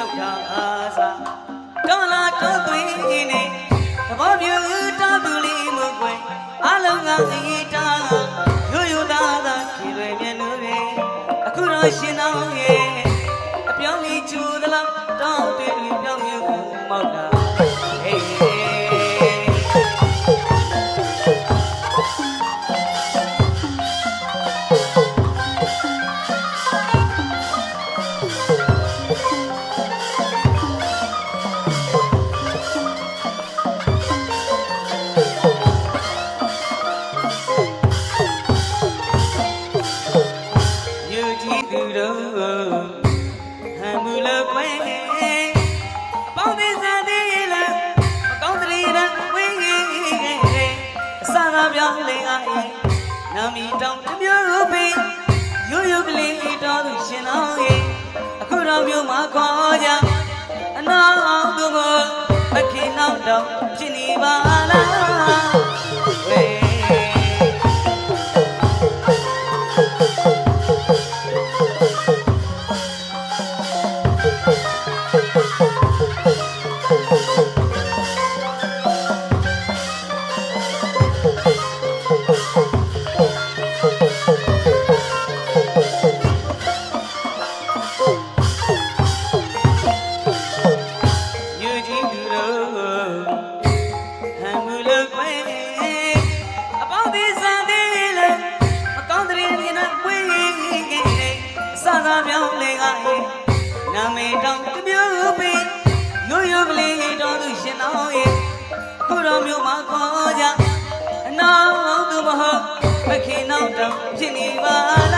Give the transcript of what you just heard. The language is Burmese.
မြောက်တာအားစားတော်လာတော်သွင်းနေသဘောပြူတော်သူလေးမကွယ်အလုံးကအရေးတာရိုးရိုးသားသားခီတွေမျက်နှာတွေအခုတော့ရှင်တော် ကြည့်သူတို့ဟန်မူလကွယ်အပေါင်းသေးစားသေးလားအကောင်းတည်းရဝေးအစကားပြောင်းလေအားနာမီတောင်တစ်မျိုးပင်ရိုးရိုးကလေးတော်သူရှင်တော်ရဲ့အခုတော်မျိုးမှာခေါ်ကြအနာအောင်သူကိုအခင်နောက်တော့ဖြစ်နေပါလား င်းလေကနာမည်တောင်တစ်မျိုးပင်ရိုးရိုးကလေးတော်သူရှင်တော်ရဲ့အခုတော်မျိုးမှာခေါ်ကြအနာသူမဟုတ်မခင်နောက်တော့ဖြစ်နေပါလား